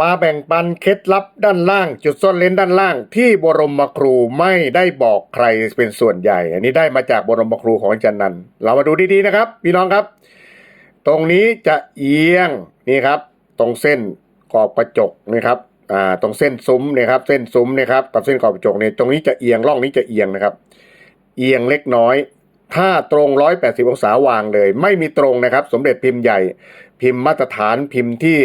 มาแบ่งปันเคล็ดลับด้านล่าง จุดซ่อนเลนด้านล่าง ที่บรมครูไม่ได้บอกใครเป็นส่วนใหญ่ อันนี้ได้มาจากบรมครูของอาจารย์นันเรามาดูดีๆนะครับ พี่น้องครับ ตรงนี้จะเอียงนี่ครับ ตรงเส้นขอบกระจกนะครับอ่าตรงเส้นซุ้มนี่ยครับ เส้นซุ้มนะครับกับเส้นขอบกระจกเนี่ยตรงนี้จะเอียงร่องนี้จะเอียงนะครับ เอียงเล็กน้อย ถ้าตรง180องศาวางเลย ไม่มีตรงนะครับ สมเด็จพิมพ์ใหญ่ พิมพ์มาตรฐานพิมพ์ที่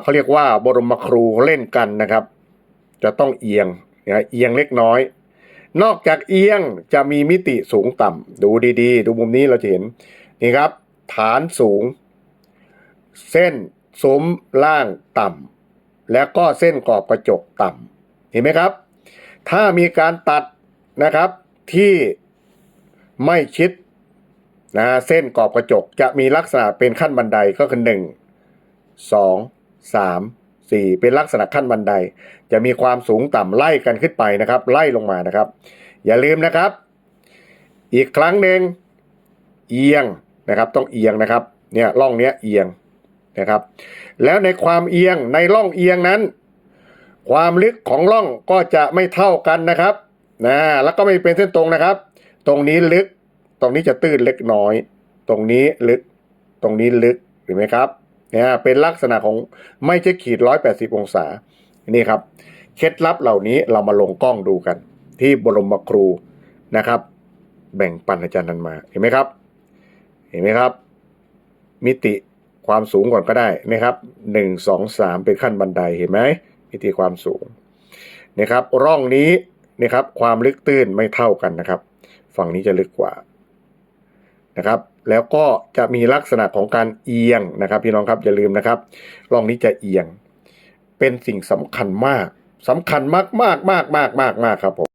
เขาเรียกว่าบรมครูเล่นกันนะครับ จะต้องเอียงนะเอียงเล็กน้อย นอกจากเอียงจะมีมิติสูงต่ำดูดีๆ ดูมุมนี้เราจะเห็นนี่ครับ ฐานสูง เส้นซุ้มล่างต่ำแล้วก็เส้นกรอบกระจกต่ำเห็นไหมครับ ถ้ามีการตัดนะครับที่ไม่ชิดนะเส้นกรอบกระจกจะมีลักษณะเป็นขั้นบันไดก็คือหนึ่งสอง สามสี่เป็นลักษณะขั้นบันได จะมีความสูงต่ำไล่กันขึ้นไปนะครับ ไล่ลงมานะครับ อย่าลืมนะครับ อีกครั้งหนึ่งเอียงนะครับ ต้องเอียงนะครับ เนี่ยร่องเนี้ยเอียงนะครับ แล้วในความเอียงในร่องเอียงนั้น ความลึกของร่องก็จะไม่เท่ากันนะครับนะแล้วก็ไม่เป็นเส้นตรงนะครับ ตรงนี้ลึก ตรงนี้จะตื้นเล็กน้อย ตรงนี้ลึก ตรงนี้ลึกเห็นไหมครับ นี่ยเป็นลักษณะของไม่ใช่ขีด 180 องศา นี่ครับ เคล็ดลับเหล่านี้เรามาลงกล้องดูกัน ที่บรมครูนะครับ แบ่งปันอาจารย์นันมา เห็นไหมครับ เห็นไหมครับ มิติความสูงก่อนก็ได้นะครับหนึ่งสองสามเป็นขั้นบันไดเห็นไหมมิติความสูงนะครับ ร่องนี้นะครับความลึกตื้นไม่เท่ากันนะครับ ฝั่งนี้จะลึกกว่า นะครับ แล้วก็จะมีลักษณะของการเอียงนะครับ พี่น้องครับอย่าลืมนะครับร่องนี้จะเอียง เป็นสิ่งสำคัญมากสำคัญมากมากมากมากมากมากครับผม